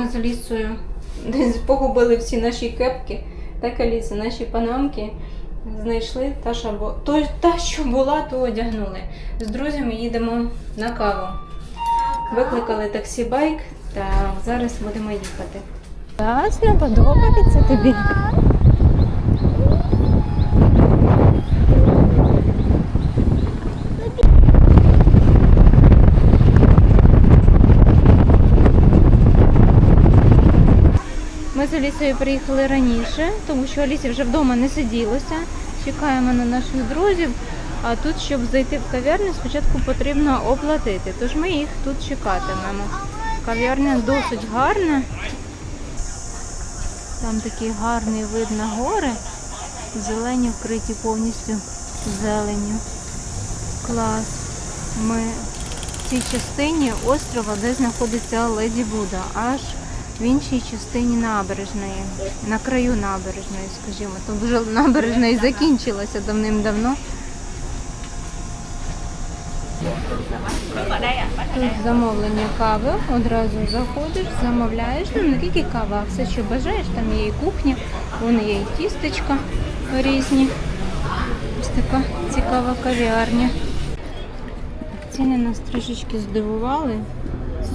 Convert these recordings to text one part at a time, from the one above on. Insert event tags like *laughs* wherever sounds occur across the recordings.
Ми з Алісою десь погубили всі наші кепки. Так, Аліса, наші панамки знайшли. Та, що, то, та, що була, то одягнули. З друзями їдемо на каву. Викликали таксі-байк та зараз будемо їхати. Класно, подобається тобі. Ми з Алісою приїхали раніше, тому що Алісі вже вдома не сиділося. Чекаємо на наших друзів. А тут, щоб зайти в кав'ярню, спочатку потрібно оплатити. Тож ми їх тут чекатимемо. Кав'ярня досить гарна. Там такий гарний вид на гори. Зелені вкриті повністю зеленню. Клас. Ми в цій частині острова, де знаходиться Леді Буда, аж в іншій частині набережної, на краю набережної, скажімо. Там вже набережна і закінчилася давним-давно. Тут замовлення кави, одразу заходиш, замовляєш, ну не тільки кава, а все, що бажаєш, там є і кухня, вон є і тістечка різні. Ось така цікава кав'ярня. Ціни нас трішечки здивували.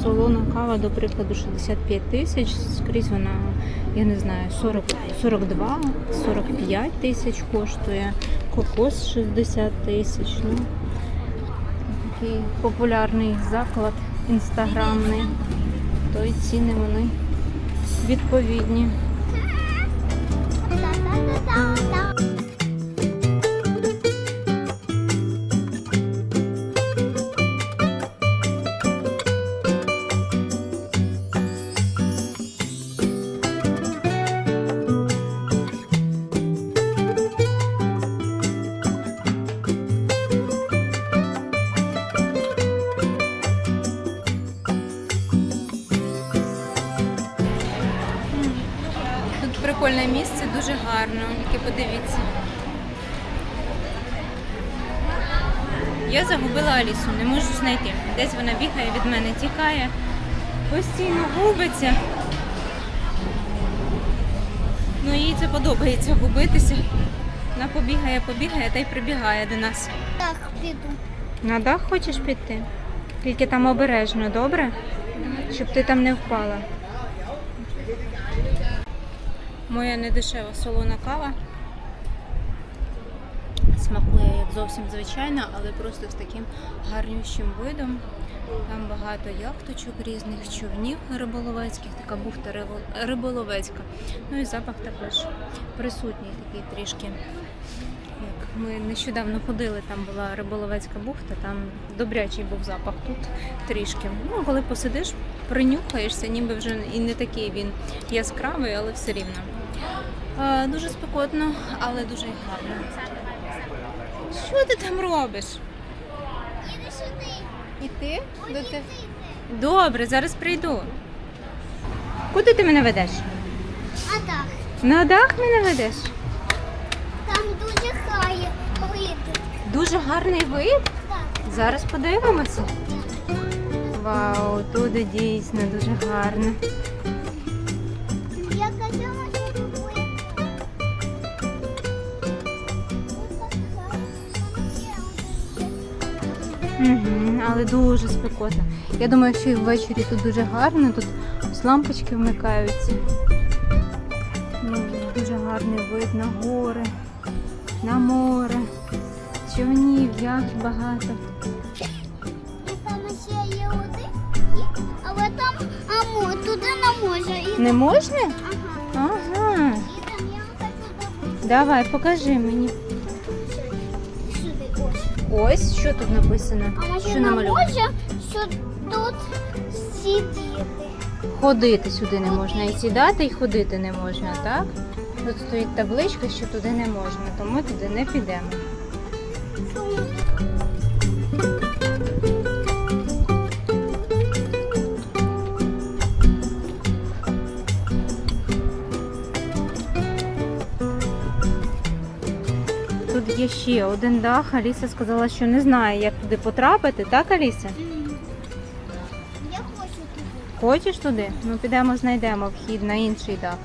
Солона кава, до прикладу, 65 тисяч. Скрізь вона, я не знаю, 40, 42, 45 тисяч коштує. Кокос 60 тисяч. Ну, такий популярний заклад інстаграмний. То й ціни вони відповідні. Прикольне місце, дуже гарно. Тільки подивіться. Я загубила Алісу, не можу знайти. Десь вона бігає від мене, тікає, постійно губиться. Ну їй це подобається губитися. Вона побігає, побігає та й прибігає до нас. Так, піду. На дах хочеш піти? Тільки там обережно, добре? Щоб ти там не впала. Моя недешева солона кава. Смакує як зовсім звичайно, але просто з таким гарнющим видом. Там багато яхточок різних човнів риболовецьких, така бухта риболовецька. Ну і запах також присутній такий трішки. Як ми нещодавно ходили, там була риболовецька бухта, там добрячий був запах тут трішки. Ну, коли посидиш, принюхаєшся, ніби вже і не такий він яскравий, але все рівно. Е, дуже спекотно, але дуже гарно. Що ти там робиш? Іди сюди. І ти? До те... Добре, зараз прийду. Куди ти мене ведеш? А так, На дах мене ведеш? там дуже хай вид. Дуже гарний вид. Так. Зараз подивимося. Вау, тут дійсно дуже гарно. Угу, але дуже спекотно. Я думаю, що і ввечері тут дуже гарно, тут лампочки вмикаються. Ну, дуже гарний вид на гори, на море, човнів, яхт багато. І там ще є один, але там амо, туди не може. І... Не можна? Ага. Ага. І там я. Давай, покажи мені. Ось що тут написано. А може Що не може, що тут сидіти. Ходити сюди не можна. І сідати, і ходити не можна, так? Тут стоїть табличка, що туди не можна, тому туди не підемо. Є ще один дах. Аліса сказала, що не знає, як туди потрапити, так, Аліса? Я хочу туди. Хочеш туди? Ну підемо знайдемо вхід на інший дах.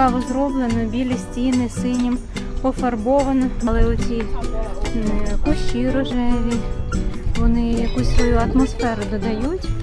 Цікаво зроблено, білі стіни синім пофарбовано, але оці кущі рожеві, вони якусь свою атмосферу додають.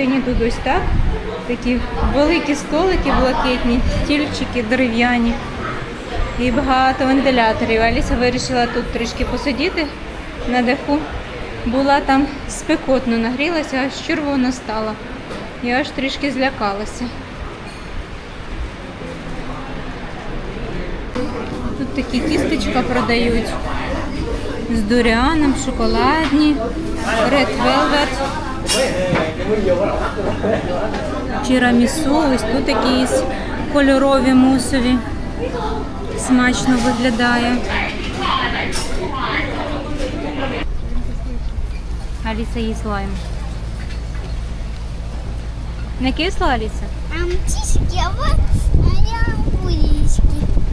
Всередині тут так. Такі великі столики блакитні, стільчики дерев'яні і багато вентиляторів. Аліса вирішила тут трішки посидіти на даху. Була там спекотно, нагрілася, аж червона стала. Я аж трішки злякалася. Тут такі тістечка продають з дуріаном, шоколадні, Red Velvet. Тірамісу, ось тут якісь кольорові мусові. Смачно виглядає. Аліса їсть лайм. Не кисло, Аліса?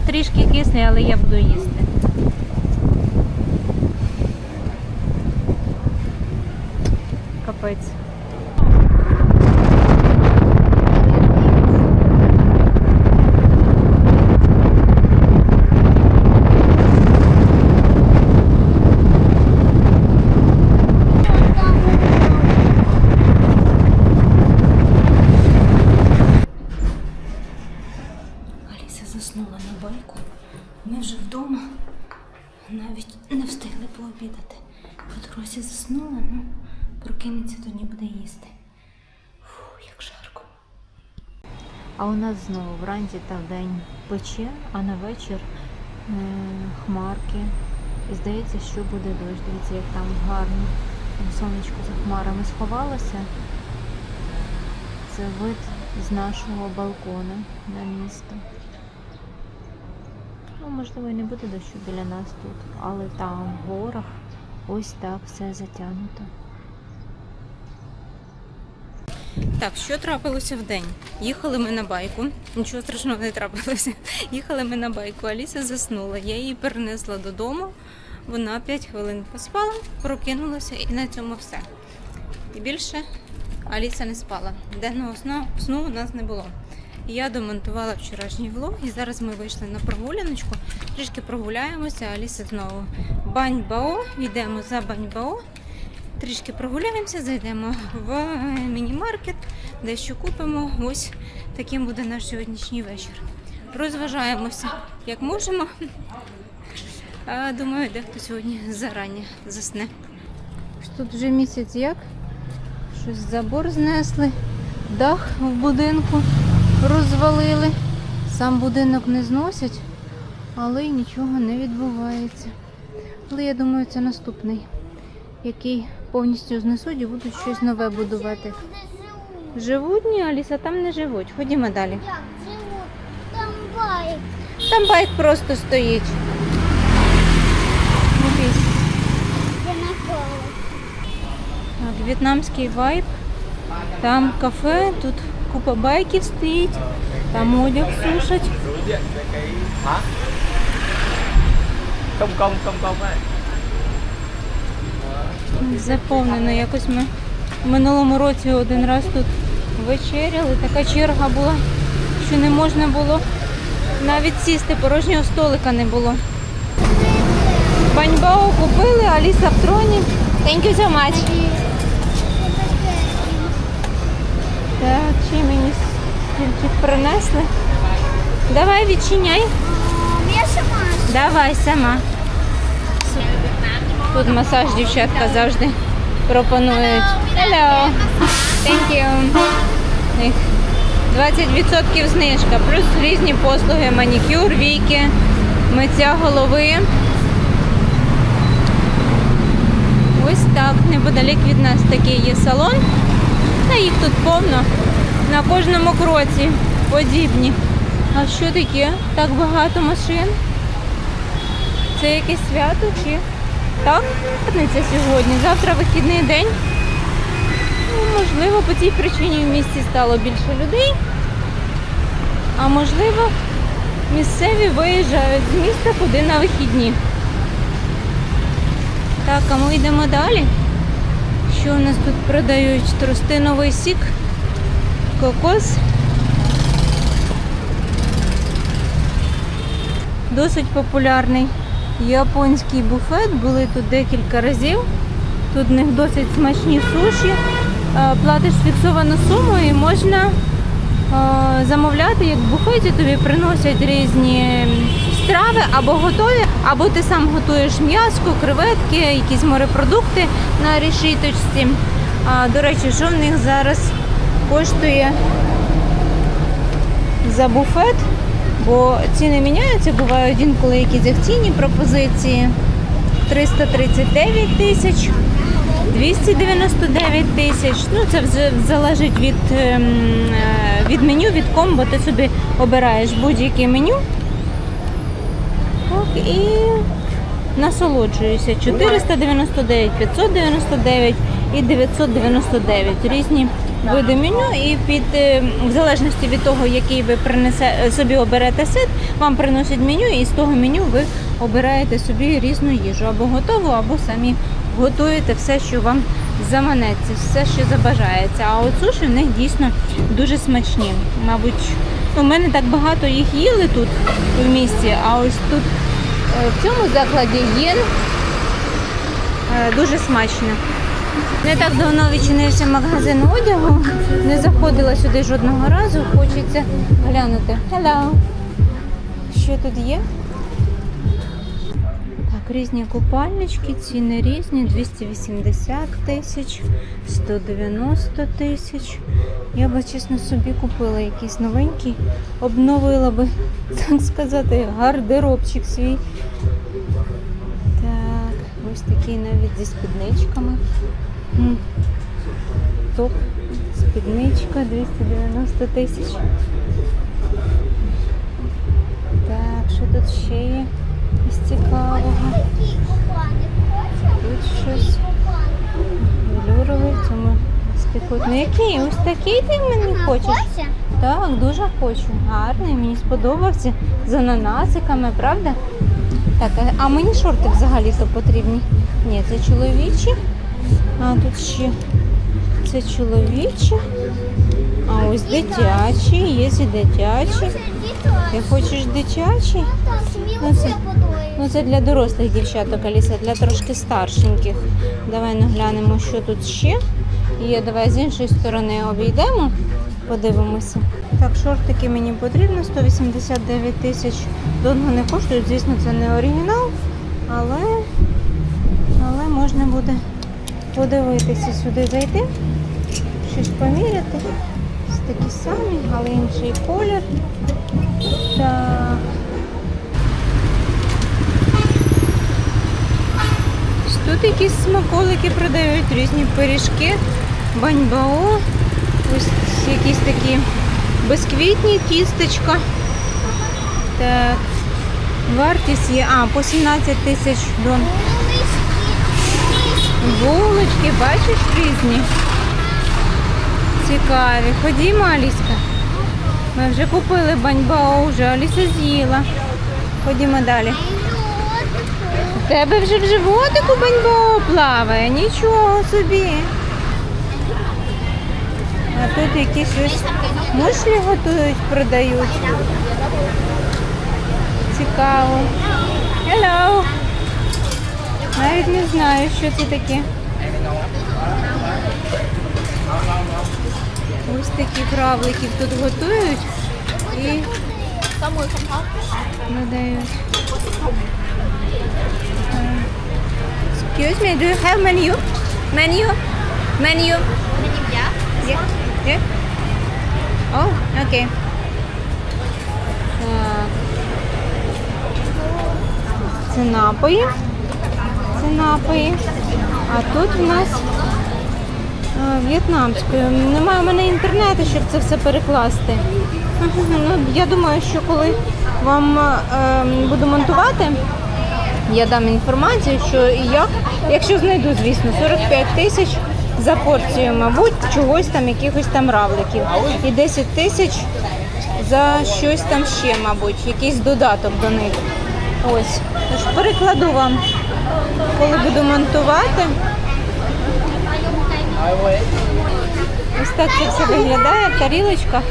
Трішки кислий, але я буду їсти. Капець. Аліса заснула на байку. Ми вже вдома. Навіть не встигли пообідати. По дорозі заснула, ну прокинеться, тоді буде їсти. Фу, як жарко. А у нас знову вранці та вдень пече, а на вечір е- хмарки. І здається, що буде дощ. Дивіться, як там гарно. Там сонечко за хмарами сховалося. Це вид з нашого балкона на місто. Ну, можливо, і не буде дощу біля нас тут, але там в горах ось так все затягнуто. Так, що трапилося в день? Їхали ми на байку. Нічого страшного не трапилося. *laughs* Їхали ми на байку. Аліса заснула. Я її перенесла додому. Вона 5 хвилин поспала, прокинулася і на цьому все. І більше Аліса не спала. Денного сну, сну у нас не було. Я домонтувала вчорашній влог і зараз ми вийшли на прогуляночку. Трішки прогуляємося, Аліса знову Баньбао, йдемо за Баньбао. Трішки прогуляємося, зайдемо в міні-маркет, дещо купимо. Ось таким буде наш сьогоднішній вечір. Розважаємося як можемо. Думаю, дехто сьогодні зарані засне. Тут вже місяць як? Щось забор знесли, дах в будинку розвалили. Сам будинок не зносять, але й нічого не відбувається. Але я думаю, це наступний, який повністю знесуть і будуть щось нове будувати. Живуть, ні, Аліса, там не живуть. Ходімо далі. Там байк. Там байк просто стоїть. Так, В'єтнамський вайб. Там кафе, тут купа байків стоїть, там одяг сушать. Công công công công ấy. Заповнено. Якось ми в минулому році один раз тут вечеряли. Така черга була, що не можна було навіть сісти, порожнього столика не було. Баньбао купили, Аліса в троні. Thank you so much. Так, чи мені стільчик принесли? Давай відчиняй. Я сама. Давай сама. Тут масаж дівчатка завжди пропонують. Hello. Thank you. 20% знижка, плюс різні послуги, манікюр, віки, миття голови. Ось так, неподалік від нас такий є салон. Та їх тут повно. На кожному кроці подібні. А що таке? Так багато машин. Це якесь свято чи так? П'ятниця сьогодні. Завтра вихідний день. Ну, можливо, по цій причині в місті стало більше людей. А можливо, місцеві виїжджають з міста куди на вихідні. Так, а ми йдемо далі. Що у нас тут продають? Тростиновий сік, кокос. Досить популярний японський буфет. Були тут декілька разів. Тут в них досить смачні суші. Е, Платиш фіксовану суму і можна е, замовляти, як в буфеті тобі приносять різні страви або готові, або ти сам готуєш м'яско, креветки, якісь морепродукти на решіточці. До речі, що в них зараз коштує за буфет, бо ціни міняються, бувають інколи якісь акційні пропозиції. 339 тисяч, 299 тисяч. Ну, це залежить від, ем, е, від меню, від комбо. Ти собі обираєш будь-яке меню. Так, і насолоджуюся. 499, 599 і 999. Різні види меню. І під, е, в залежності від того, який ви принесе, е, собі оберете сет, вам приносять меню, і з того меню ви обираєте собі різну їжу. Або готову, або самі готуєте все, що вам заманеться, все, що забажається. А от суші в них дійсно дуже смачні. Мабуть, у мене так багато їх їли тут в місті, а ось тут е, в цьому закладі є дуже смачно. Не так давно відчинився магазин одягу. Не заходила сюди жодного разу. Хочеться глянути. Hello! Що тут є? Так, різні купальнички, ціни різні, 280 тисяч, 190 тисяч. Я би, чесно, собі купила якийсь новенький, обновила би, *laughs* так сказати, гардеробчик свій. Ось такий навіть зі спідничками. Топ, спідничка 290 тисяч. Так, що тут ще є із цікавого? Тут щось велюровий, в цьому спекотний. Який? Ось такий ти мені хочеш? Так, дуже хочу. Гарний, мені сподобався. З ананасиками, правда? Так, а- мені шорти взагалі-то потрібні. Ні, це чоловічі. А тут ще це чоловічі. А ось дитячі, є і дитячі. Ти хочеш дитячі? Ну, це- Ну це для дорослих дівчаток, Аліса, для трошки старшеньких. Давай наглянемо, що тут ще. Є, давай з іншої сторони обійдемо, подивимося. Так, шортики мені потрібно, 189 тисяч. Довго не коштують, звісно, це не оригінал, але, але можна буде подивитися сюди зайти, щось поміряти. Ось такі самі, але інший колір. Так. Тут якісь смаколики продають, різні пиріжки, баньбао, ось якісь такі безквітні тістечка. Так, вартість є, а, по 17 тисяч дон. Булочки, бачиш, різні. Цікаві. Ходімо, Аліска. Ми вже купили баньбао, вже Аліса з'їла. Ходімо далі. У тебе вже в животику баньбао плаває, нічого собі. А тут якісь ось мушлі готують, продають. Цікаво. Hello. Навіть не знаю, що це таке. Ось такі кравликів тут готують і надають. Excuse me, do you have menu? Menu? Menu? Yeah. Yeah. Oh, okay. Це напої. Це напої. А тут в нас в'єтнамською. Немає в мене інтернету, щоб це все перекласти. Ну, я думаю, що коли вам е, буду монтувати, я дам інформацію, що і як, якщо знайду, звісно, 45 тисяч за порцію, мабуть, чогось там, якихось там равликів. І 10 тисяч за щось там ще, мабуть, якийсь додаток до них. Ось. Тож перекладу вам, коли буду монтувати. Ось так це все виглядає в тарілочках.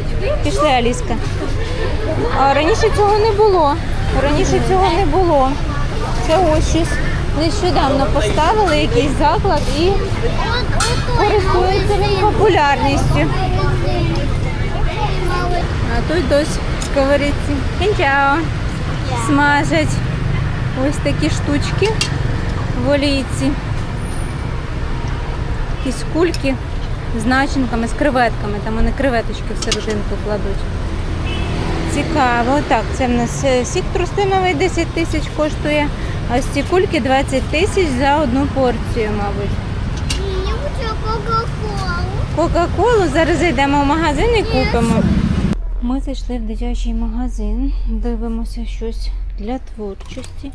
Пішли, Аліска. А раніше цього не було. Раніше цього не було. Це ось щось нещодавно поставили якийсь заклад і користується він популярністю. А тут сковорідці. Кінчао. Смажать ось такі штучки в олійці. Якісь кульки з начинками, з креветками. Там вони креветочки всерединку кладуть. Цікаво. Так, це в нас е, сік трустиновий 10 тисяч коштує, а ці кульки 20 тисяч за одну порцію, мабуть. Я хочу Кока-Колу. Кока-колу зараз зайдемо в магазин і купимо. Ми зайшли в дитячий магазин, дивимося щось для творчості,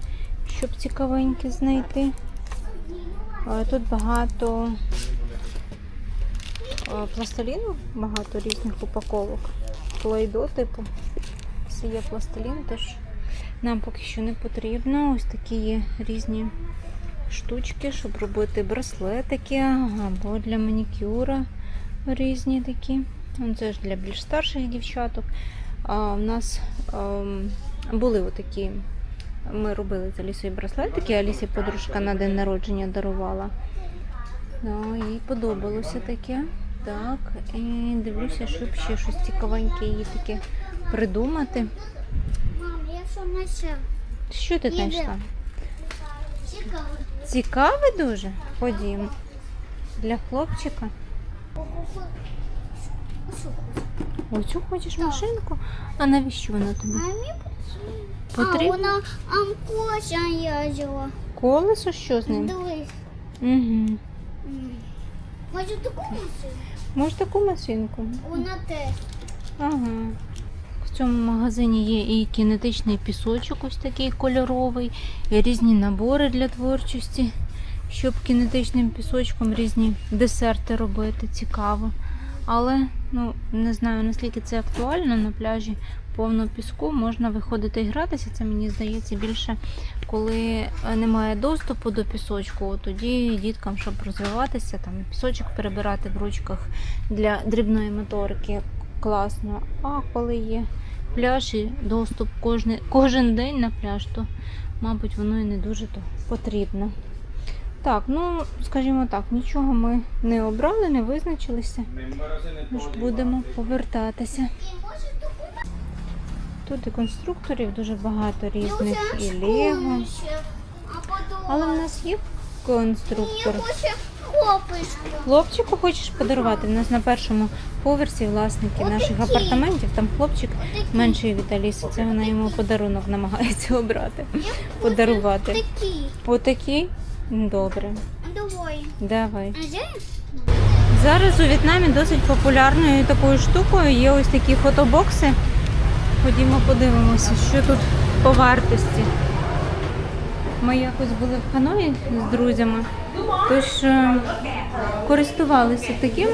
щоб цікавеньке знайти. Тут багато пластиліну, багато різних упаковок. Плейдо типу. Все є пластилін, тож нам поки що не потрібно. Ось такі є різні штучки, щоб робити браслетики або для манікюра різні такі. Ну, Це ж для більш старших дівчаток. А у нас ем, були отакі. Ми робили з Алісою браслетики, Алісі подружка на день народження дарувала. Ну, їй подобалося таке. Так, і дивлюся, щоб ще щось цікавеньке їй таке придумати. Мам, я що ти знайшла? Цікаво. Цікаве дуже? Ходімо. Для хлопчика. Оцю хочеш машинку? А навіщо вона тобі? А мені А, Потрібно? вона амкося їздила. Колесо що з ним? Дивись. Угу. Може таку машину? Може таку машинку? Вона теж. Ага. Цьому магазині є і кінетичний пісочок, ось такий кольоровий, і різні набори для творчості, щоб кінетичним пісочком різні десерти робити. Цікаво. Але ну, не знаю, наскільки це актуально на пляжі повно піску, можна виходити і гратися. Це мені здається більше, коли е, немає доступу до пісочку, тоді діткам, щоб розвиватися, там пісочок перебирати в ручках для дрібної моторики класно. А коли є пляж і доступ кожен, кожен день на пляж, то, мабуть, воно і не дуже то потрібно. Так, ну скажімо так, нічого ми не обрали, не визначилися. Тож будемо повертатися. Тут і конструкторів дуже багато різних, і Лего. Але в нас є конструктор. Хоче хлопочку. Хлопчику хочеш подарувати? У нас на першому поверсі власники наших апартаментів. Там хлопчик менший від Аліси. Це вона йому подарунок намагається обрати. Подарувати. Отакий? Добре, Давай. давай. Зараз у В'єтнамі досить популярною такою штукою є ось такі фотобокси. Ходімо подивимося, що тут по вартості. Ми якось були в Ханої з друзями, тож е, користувалися таким.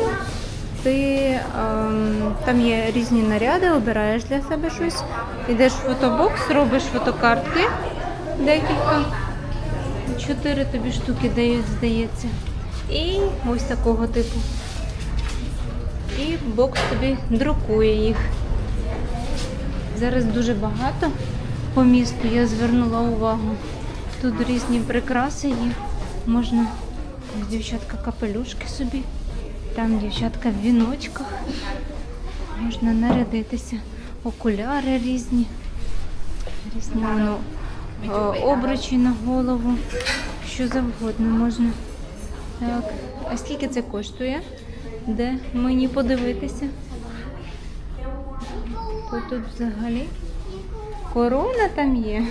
Ти ем, там є різні наряди, обираєш для себе щось, йдеш в фотобокс, робиш фотокартки декілька. Чотири тобі штуки дають, здається. І ось такого типу. І бокс тобі друкує їх. Зараз дуже багато по місту я звернула увагу. Тут різні прикраси є. Можна дівчатка капелюшки собі. Там дівчатка в віночках. Можна нарядитися. Окуляри різні. Різні воно, е, обручі на голову. Що завгодно можна. Так. А скільки це коштує? Де мені подивитися? Тут взагалі корона там є.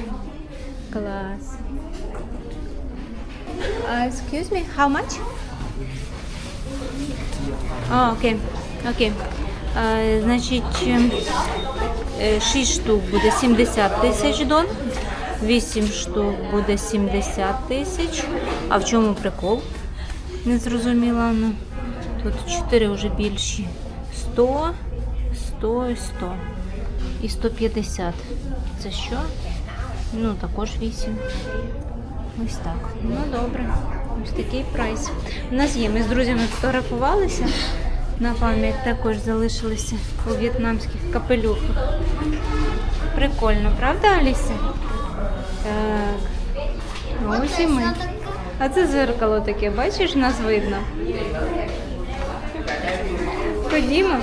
Клас. Uh, excuse me, how much? А, окей. Окей. Значить, ем, е, 6 штук буде 70 тисяч дон, 8 штук буде 70 тисяч. А в чому прикол? Не зрозуміла. Ну. Тут 4 вже більші. 100, 100 і 100. І 150. Це що? Ну, також 8. Ось так. Ну добре. Ось такий прайс. У нас є. Ми з друзями фотографувалися. На пам'ять також залишилися у в'єтнамських капелюхах. Прикольно, правда, Аліся? Так. Ось і ми. А це зеркало таке, бачиш, нас видно. Ходімо.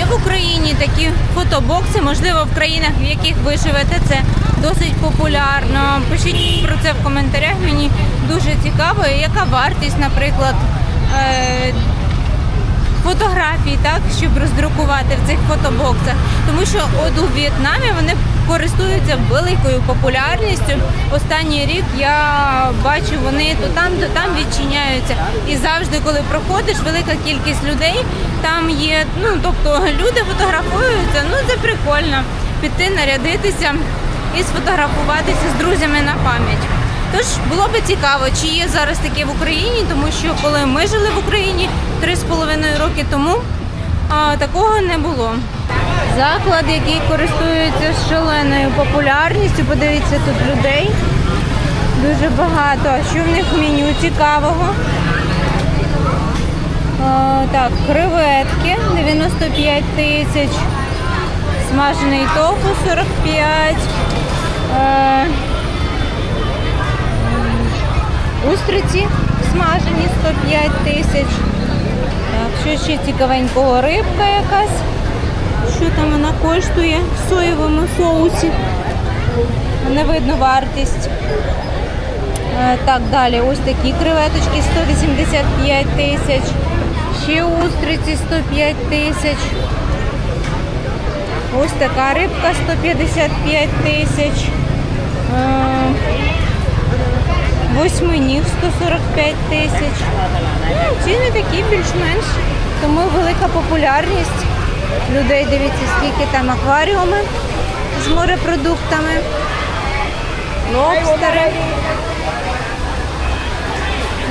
Є в Україні такі фотобокси? Можливо, в країнах, в яких ви живете, це досить популярно. Пишіть про це в коментарях. Мені дуже цікаво, яка вартість, наприклад, е, фотографій, так, щоб роздрукувати в цих фотобоксах. Тому що от у В'єтнамі вони користуються великою популярністю. Останній рік я бачу, вони то там, то там відчиняються. І завжди, коли проходиш, велика кількість людей там є. Ну тобто люди фотографуються. Ну це прикольно. Піти нарядитися і сфотографуватися з друзями на пам'ять. Тож було би цікаво, чи є зараз таке в Україні, тому що коли ми жили в Україні 3,5 роки тому, такого не було. Заклад, який користується шаленою популярністю, подивіться тут людей. Дуже багато. А що в них меню цікавого? А, так, креветки 95 тисяч, смажений тофу 45. Е, Устриці смажені 105 тисяч. Так, що ще цікавенького рибка якась. Що там вона коштує в соєвому соусі? Не видно вартість. Е, Так, далі ось такі креветочки 185 тисяч. Ще устриці 105 тисяч. Ось така рибка 155 тисяч. Е, Восьминіг 145 тисяч. Ну, ціни такі більш-менш. Тому велика популярність людей. Дивіться, скільки там акваріуми з морепродуктами, лобстери,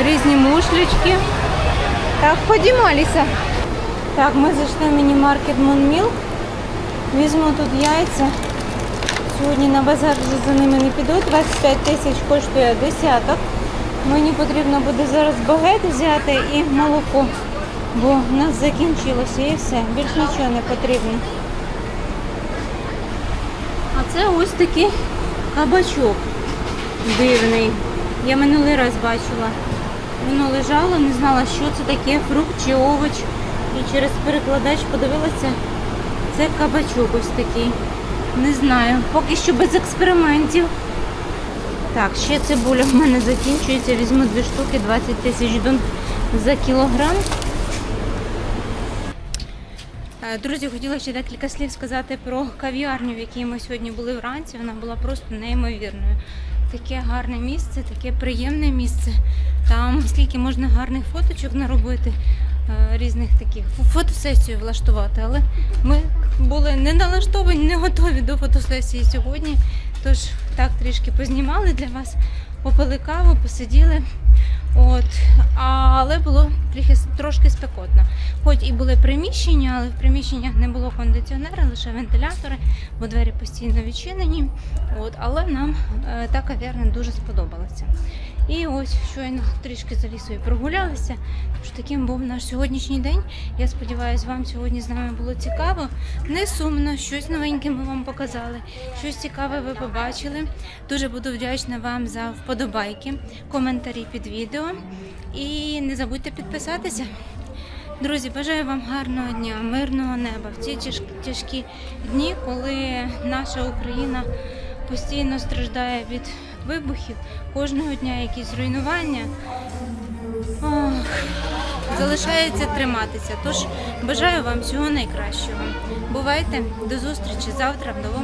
різні мушлючки. Так, ходімо, Аліса. Так, ми зайшли в міні-маркет Монмілк. Візьму тут яйця. Сьогодні на базар за ними не піду. 25 тисяч коштує десяток. Мені потрібно буде зараз багет взяти і молоко, бо в нас закінчилося і все. Більш нічого не потрібно. А це ось такий кабачок дивний. Я минулий раз бачила. Воно лежало, не знала, що це таке, фрукт чи овоч. І через перекладач подивилася, це кабачок ось такий. Не знаю, поки що без експериментів. Так, ще цибуля в мене закінчується. Візьму дві штуки, 20 тисяч дон за кілограм. Е, Друзі, хотіла ще декілька слів сказати про кав'ярню, в якій ми сьогодні були вранці. Вона була просто неймовірною. Таке гарне місце, таке приємне місце. Там скільки можна гарних фоточок наробити, е, різних таких фотосесію влаштувати. Але ми були не налаштовані, не готові до фотосесії сьогодні. Тож так трішки познімали для вас, попили каву, посиділи. От, але було трохи, трошки спекотно. Хоч і були приміщення, але в приміщеннях не було кондиціонера, лише вентилятори, бо двері постійно відчинені. От, але нам е, та кав'ярня дуже сподобалася. І ось щойно трішки за лісою прогулялися. Тож таким був наш сьогоднішній день. Я сподіваюся, вам сьогодні з нами було цікаво. Не сумно, щось новеньке ми вам показали, щось цікаве ви побачили. Дуже буду вдячна вам за вподобайки, коментарі під відео. І не забудьте підписатися. Друзі, бажаю вам гарного дня, мирного неба в ці тяжкі дні, коли наша Україна постійно страждає від вибухів, кожного дня якісь руйнування. Ох, залишається триматися. Тож бажаю вам всього найкращого. Бувайте до зустрічі завтра в новому.